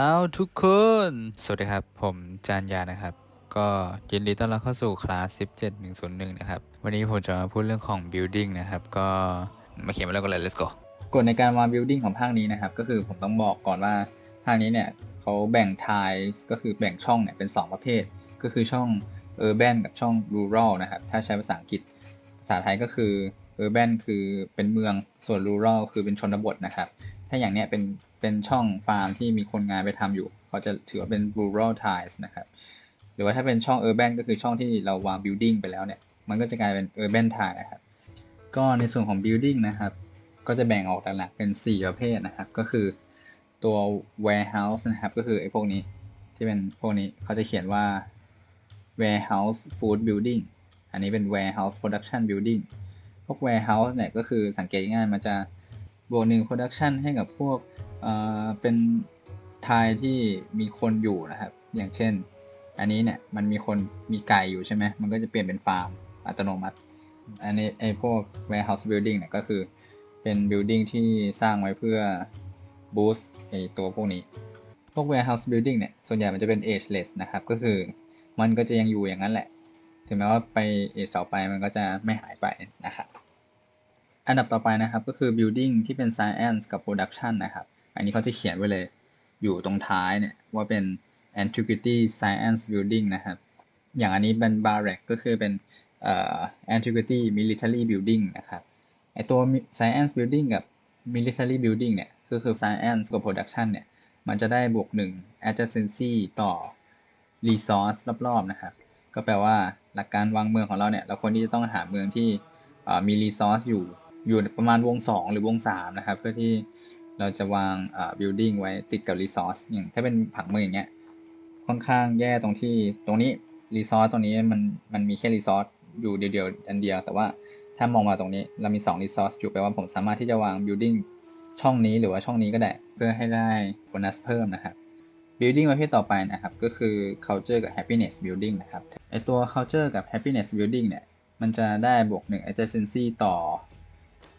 เอาทุกคน สวัสดีครับ ผมจานยานะครับ ก็ยินดีต้อนรับเข้าสู่คลาส 17101 นะครับ วันนี้ผมจะมาพูดเรื่องของ building นะครับ ก็มาเขียนมาแล้วกันเลย let's go กฎในการวาง building ของภาคนี้นะครับ ก็คือผมต้องบอกก่อนว่าภาคนี้เนี่ยเขาแบ่งทายก็คือแบ่งช่องเนี่ยเป็น 2 ประเภท ก็คือช่อง urban กับช่อง rural นะครับ ถ้าใช้ภาษาอังกฤษ ภาษาไทยก็คือ urban คือเป็นเมือง ส่วน rural คือเป็นชนบทนะครับ ถ้าอย่างเนี้ยเป็น เป็นช่องฟาร์มที่มีคนงานไปทำอยู่เขาจะถือว่าเป็น rural tiles นะครับ หรือว่าถ้าเป็นช่อง urban ก็คือช่องที่เราวาง building ไปแล้วเนี่ย มันก็จะกลายเป็น urban tile นะครับ ก็ในส่วนของ building นะครับ ก็จะแบ่งออกหลักๆเป็น 4 ประเภทนะครับ ก็คือตัว warehouse นะครับ ก็คือไอ้พวกนี้ที่เป็นพวกนี้เขาจะเขียนว่า warehouse food building อันนี้เป็น warehouse production building พวก warehouse เนี่ยก็คือสังเกตง่ายๆมันจะ บวกหนึ่ง production ให้กับพวกเอ่อเป็นทายที่มีคนอยู่นะครับ อย่างเช่น อันนี้เนี่ยมันมีคนมีไก่อยู่ใช่ไหมมันก็จะเปลี่ยนเป็นฟาร์มอัตโนมัติ อันนี้ไอพวก warehouse building เนี่ยก็คือเป็น building ที่สร้างไว้เพื่อ boost ไอตัวพวกนี้ พวก warehouse building เนี่ยส่วนใหญ่มันจะเป็น ageless นะครับ ก็คือมันก็จะยังอยู่อย่างนั้นแหละ ถึงแม้ว่าไป age ต่อไปมันก็จะไม่หายไปนะครับ อันดับต่อไปนะครับก็คือ building ที่เป็น science กับ production นะครับ อันนี้เขาจะเขียนไว้เลยอยู่ตรงท้ายเนี่ยว่าเป็น antiquity science building นะครับ อย่างอันนี้เป็น barrack ก็คือเป็น antiquity military building นะครับไอตัว science building กับ military building เนี่ยก็คือ science กับ production เนี่ยมันจะได้บวกหนึ่ง adjacency ต่อ resource รอบๆนะครับ ก็แปลว่าหลักการวางเมืองของเราเนี่ย เราควรที่จะต้องหาเมืองที่มี resource อยู่ อยู่ประมาณวง 2 หรือวง 3 นะครับ เพื่อที่เราจะวางอ่อ building ไว้ติดกับ resource อย่างถ้าเป็นผังเมืองอย่างเงี้ยค่อนข้างแย่ตรงที่ตรงนี้ resource ตรงนี้มันมันมีแค่ resource อยู่เดียวๆอันเดียว แต่ว่าถ้ามองมาตรงนี้เรามี2 resource อยู่แปลว่าผมสามารถที่จะวาง building ช่องนี้หรือว่าช่องนี้ก็ได้ เพื่อให้ได้โบนัสเพิ่มนะครับ building ประเภทต่อไปนะครับ ก็คือ culture กับ happiness building นะครับไอตัว culture กับ happiness building เนี่ย มันจะได้บวก 1 adjacency ต่อ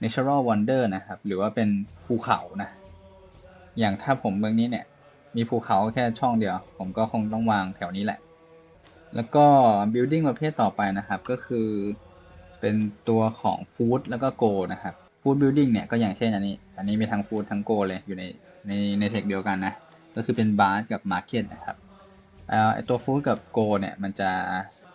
natural wonder นะครับ หรือว่าเป็นภูเขานะ อย่างถ้าผมเมืองนี้เนี่ย มีภูเขาแค่ช่องเดียว ผมก็คงต้องวางแถวนี้แหละ แล้วก็ building ประเภทต่อไปนะครับ ก็คือ เป็นตัวของ food แล้วก็ go นะครับ food building เนี่ยก็อย่างเช่นอันนี้ อันนี้มีทั้ง food ทั้ง go เลยอยู่ในในในเทคเดียวกันนะ ก็คือเป็น bar กับ market นะครับเอ่อไอตัว food กับ go เนี่ยมันจะ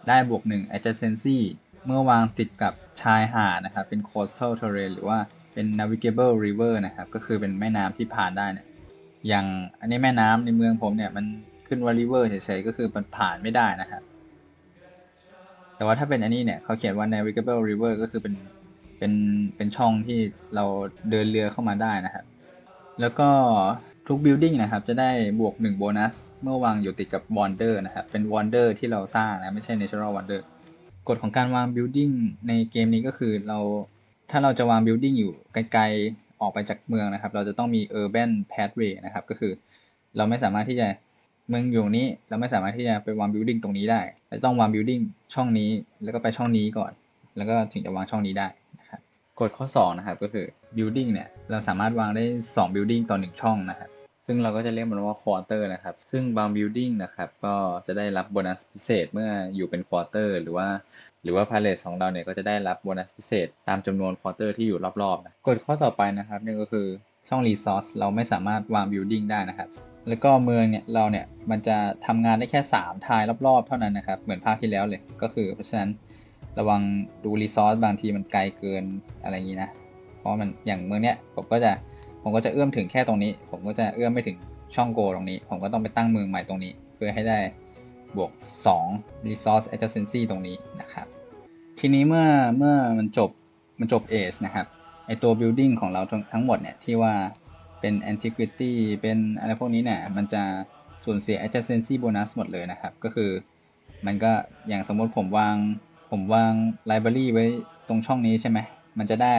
ได้บวก1 adjacency เมื่อวางติดกับชายหาดนะครับ เป็น coastal terrain หรือว่าเป็น navigable river นะครับ ก็คือเป็นแม่น้ำที่ผ่านได้เนี่ยอย่างอันนี้แม่น้ำในเมืองผมเนี่ย มันขึ้นว่า river เฉยๆ ก็คือมันผ่านไม่ได้นะครับ แต่ว่าถ้าเป็นอันนี้เนี่ยเขาเขียนว่า navigable river ก็คือเป็นเป็นเป็นช่องที่เราเดินเรือเข้ามาได้นะครับ แล้วก็ทุก building นะครับ จะได้บวก1โบนัส เมื่อวางอยู่ติดกับ wonder นะครับ เป็น wonder ที่เราสร้างนะ ไม่ใช่ natural wonder กฎของการวาง building ในเกมนี้ก็คือเราถ้าเราจะวาง building อยู่ไกลๆออกไปจากเมืองนะครับ เราจะต้องมี urban pathway นะครับ ก็คือเราไม่สามารถที่จะเมืองอยู่นี้เราไม่สามารถที่จะไปวาง building ตรงนี้ได้เราต้องวาง building ช่องนี้แล้วก็ไปช่องนี้ก่อน แล้วก็ถึงจะวางช่องนี้ได้นะครับกฎข้อ2นะครับก็คือ building เนี่ยเราสามารถวางได้2 building ต่อ1ช่องนะครับ ซึ่งเราก็จะเรียกมันว่า quarter นะครับ ซึ่งบาง building นะครับ ก็จะได้รับโบนัสพิเศษเมื่ออยู่เป็น quarter หรือว่า หรือว่า palace ของเราเนี่ยก็จะได้รับโบนัสพิเศษ ตามจำนวน quarter ที่อยู่รอบๆนะกฎข้อต่อไปนะครับนี่ก็คือช่อง resource เราไม่สามารถวาง building ได้นะครับ แล้วก็เมืองเนี่ยเราเนี่ยมันจะทำงานได้แค่ 3 ทายรอบๆ เท่านั้นนะครับ เหมือนภาคที่แล้วเลย ก็คือเพราะฉะนั้นระวังดู resource บางทีมันไกลเกินอะไรอย่างนี้นะ เพราะมันอย่างเมืองเนี้ยผมก็จะ ผมก็จะเอื้อมถึงแค่ตรงนี้ ผมก็จะเอื้อมไม่ถึงช่องโกตรงนี้ ผมก็ต้องไปตั้งมือใหม่ตรงนี้ เพื่อให้ได้บวก 2 resource adjacency ตรงนี้นะครับ ทีนี้เมื่อเมื่อมันจบมันจบ age นะครับไอตัว building ของเราทั้งทั้งหมดเนี่ยที่ว่าเป็น antiquity เป็นอะไรพวกนี้เนี่ยมันจะสูญเสีย adjacency bonus หมดเลยนะครับ ก็คือมันก็อย่างสมมติผมวางผมวาง library ไว้ตรงช่องนี้ใช่ไหมมันจะได้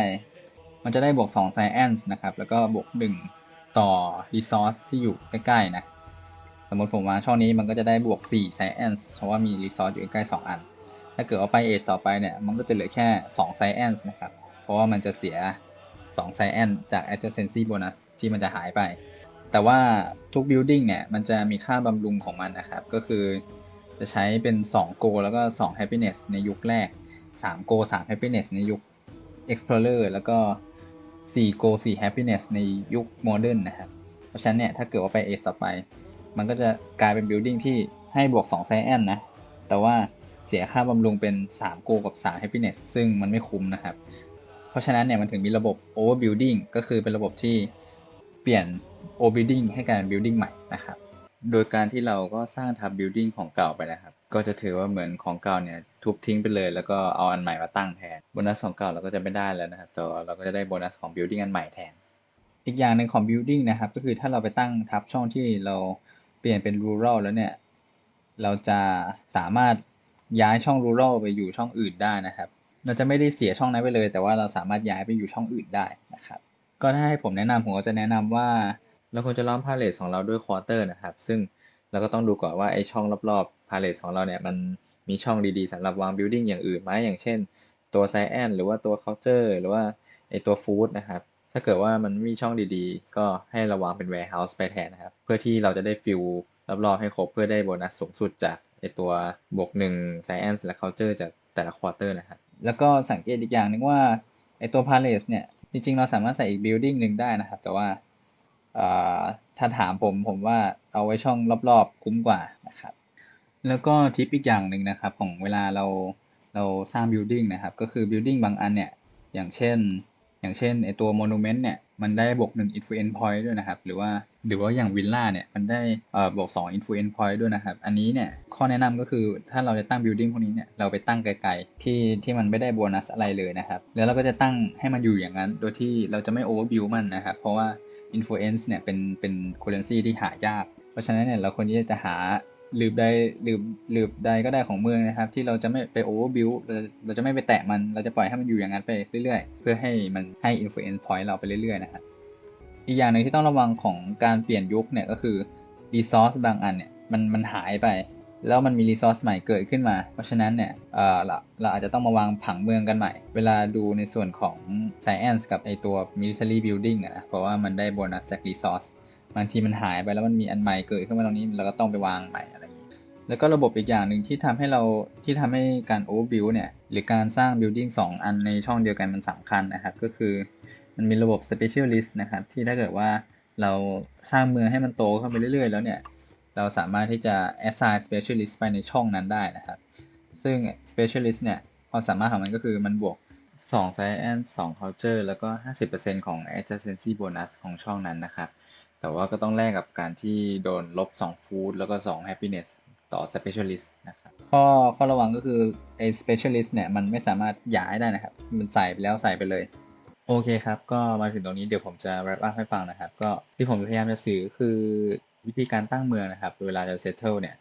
มันจะได้บวก2 science นะครับ แล้วก็บวก 1 ต่อ resource ที่อยู่ใกล้ๆนะ สมมติผมวางช่องนี้มันก็จะได้บวก 4 science เพราะว่ามี resource อยู่ใกล้2อัน ถ้าเกิดเอาไป age ต่อไปเนี่ย มันก็จะเหลือแค่ 2 science นะครับ เพราะว่ามันจะเสีย 2 science จาก adjacency bonus ที่มันจะหายไปแแต่ว่าทุก building เนี่ย มันจะมีค่าบำรุงของมันนะครับ ก็คือจะใช้เป็น 2 go แล้วก็ 2 happiness ในยุคแรก 3 go 3 happiness ในยุค explorer แล้วก็ 4 go 4 happiness ในยุค modern นนะครับ เพราะฉะนั้นเนี่ย ถ้าเกิดว่าไป age ต่อไป มันก็จะกลายเป็น building ที่ให้บวก2 cyan นะ แต่ว่าเสียค่าบำรุงเป็น 3 go กับ 3 happiness ซึ่งมันไม่คุ้มนะครับ เพราะฉะนั้นเนี่ย มันถึงมีระบบ overbuilding ก็คือเป็นระบบที่เปลี่ยน overbuilding ให้กลายเป็น building ใหม่นะครับ โดยการที่เราก็สร้างทับ building ของเก่าไปนะครับ ก็จะถือว่าเหมือนของเก่าเนี่ยทุบทิ้งไปเลย แล้วก็เอาอันใหม่มาตั้งแทนโบนัสของเก่าเราก็จะไม่ได้แล้วนะครับแต่เราก็จะได้โบนัสของ building อันใหม่แทน อีกอย่างหนึ่งของ building นะครับ ก็คือถ้าเราไปตั้งทับช่องที่เราเปลี่ยนเป็น rural แล้วเนี่ยเราจะสามารถย้ายช่อง rural ไปอยู่ช่องอื่นได้นะครับ เราจะไม่ได้เสียช่องนั้นไปเลย แต่ว่าเราสามารถย้ายไปอยู่ช่องอื่นได้นะครับ ก็ถ้าให้ผมแนะนำผมก็จะแนะนำว่าเราควรจะล้อมพาเลทของเราด้วยควอเตอร์นะครับ ซึ่งเราก็ต้องดูก่อนว่าไอช่องรอบ พาเลทของเราเนี่ยมันมีช่องดีๆสำหรับวางบิลดิ้งอย่างอื่นไหมอย่างเช่น ตัวไซแอนหรือว่าตัวเคาน์เตอร์หรือว่าไอตัวฟู้ดนะครับ ถ้าเกิดว่ามันมีช่องดีๆ ก็ให้ระวางเป็น warehouse ไปแทนนะครับ เพื่อที่เราจะได้ฟิลรอบๆให้ครบเพื่อได้โบนัสสูงสุดจากไอตัวบวกหนึ่งไซแอนและเคาน์เตอร์จากแต่ละควอเตอร์นะครับ แล้วก็สังเกตอีกอย่างหนึ่งว่าไอตัวพาเลสเนี่ยจริงๆ เราสามารถใส่อีก building หนึ่งได้นะครับ แต่ว่าถ้าถามผมผมว่าเอาไว้ช่องรอบๆ คุ้มกว่านะครับ แล้วก็ทิปอีกอย่างหนึ่งนะครับ ของเวลาเราเราสร้าง building นะครับ ก็คือ building บางอันเนี่ย อย่างเช่น อย่างเช่นไอตัว monument เนี่ย มันได้บวก1 influence point ด้วยนะครับ หรือว่าหรือว่าอย่างวิลล่าเนี่ย มันได้เอ่อบวก2 influence point ด้วยนะครับ อันนี้เนี่ย ข้อแนะนำก็คือถ้าเราจะตั้ง building พวกนี้เนี่ย เราไปตั้งไกลๆ ที่ที่มันไม่ได้โบนัสอะไรเลยนะครับ แล้วเราก็จะตั้งให้มันอยู่อย่างนั้น โดยที่เราจะไม่ overbuild มันนะครับ เพราะว่า influence เนี่ยเป็นเป็น currency ที่หายาก เพราะฉะนั้นเนี่ยเราควรที่จะหา หลืบใดหลืบหลืบใดก็ได้ของเมืองนะครับ ที่เราจะไม่ไป overbuild เราเราจะไม่ไปแตะมัน เราจะปล่อยให้มันอยู่อย่างนั้นไปเรื่อยๆ เพื่อให้มันให้ influence point เราไปเรื่อยๆนะครับอีกอย่างหนึ่งที่ต้องระวังของการเปลี่ยนยุคเนี่ยก็คือ resource บางอันเนี่ยมันมันหายไป แล้วมันมี resource ใหม่เกิดขึ้นมา เพราะฉะนั้นเนี่ยเออเราเราอาจจะต้องมาวางผังเมืองกันใหม่ เวลาดูในส่วนของ science กับไอตัว military building อะนะเพราะว่ามันได้โบนัสจาก resource บางทีมันหายไปแล้วมันมีอันใหม่เกิดขึ้นมาตรงนี้เราก็ต้องไปวางใหม่อะไรอย่างนี้แล้วก็ระบบอีกอย่างหนึ่งที่ทำให้เราที่ทำให้การ overbuild เนี่ยหรือการสร้าง building 2อันในช่องเดียวกันมันสำคัญนะครับ ก็คือมันมีระบบ specialist นะครับ ที่ถ้าเกิดว่าเราสร้างเมืองให้มันโตขึ้นไปเรื่อย ๆ แล้วเนี่ย เราสามารถที่จะ assign specialist ไปในช่องนั้นได้นะครับ ซึ่ง specialist เนี่ยความสามารถของมันก็คือมันบวก 2 science 2 culture แล้วก็ 50%ของ adjacency bonus ของช่องนั้นนะครับ แต่ว่าก็ต้องแลกกับการที่โดนลบ 2 food แล้วก็ 2 happiness ต่อ specialist นะครับข้อข้อระวังก็คือไอ้ specialist เนี่ย มันไม่สามารถย้ายได้นะครับ มันใส่ไปแล้วใส่ไปเลย โอเคครับ ก็มาถึงตรงนี้เดี๋ยวผมจะ wrap up ให้ฟังนะครับ ก็ที่ผมพยายามจะสื่อคือวิธีการตั้งเมืองนะครับ เวลาจะ settle เนี่ย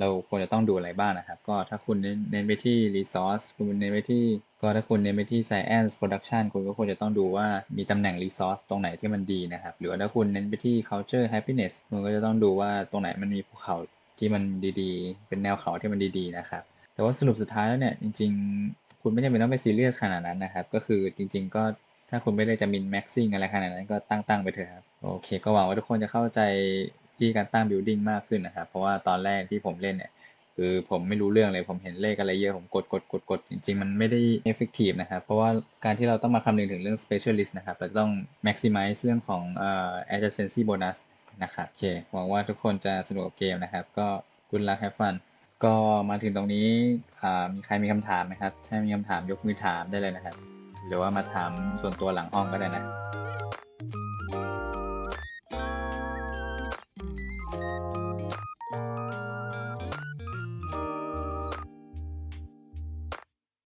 เราควรจะต้องดูอะไรบ้างนะครับ ก็ถ้าคุณเน้นไปที่ resource คุณเน้นไปที่ ก็ถ้าคุณเน้นไปที่ science production คุณก็ควรจะต้องดูว่ามีตำแหน่ง resource ตรงไหนที่มันดีนะครับ หรือว่าถ้าคุณเน้นไปที่ culture happiness คุณก็จะต้องดูว่าตรงไหนมันมีภูเขาที่มันดีๆ เป็นแนวเขาที่มันดีๆนะครับ แต่ว่าสรุปสุดท้ายแล้วเนี่ยจริง ๆ คุณไม่จำเป็นต้องไปซีเรียสขนาดนั้นนะครับ ก็คือจริง ๆ ก็ถ้าคุณไม่ได้จะมินแม็กซิ่งอะไรขนาดนั้นก็ตั้งๆไปเถอะครับ โอเค ก็หวังว่าทุกคนจะเข้าใจ ที่การตั้ง building มากขึ้นนะครับ เพราะว่าตอนแรกที่ผมเล่นเนี่ยคือผมไม่รู้เรื่องเลยผมเห็นเลขอะไรเยอะผมกดกดกดกดจริง ๆ มันไม่ได้ effective นะครับ เพราะว่าการที่เราต้องมาคำนึงถึงเรื่อง specialist นะครับเราต้อง maximize เรื่องของเอ่อ adjacency bonus นะครับโอเคหวังว่าทุกคนจะสนุกกับเกมนะครับ ก็ good luck have fun ก็มาถึงตรงนี้อ่ามีใครมีคำถามไหมครับ ถ้ามีคำถามยกมือถามได้เลยนะครับ หรือว่ามาถามส่วนตัวหลังห้องก็ได้นะ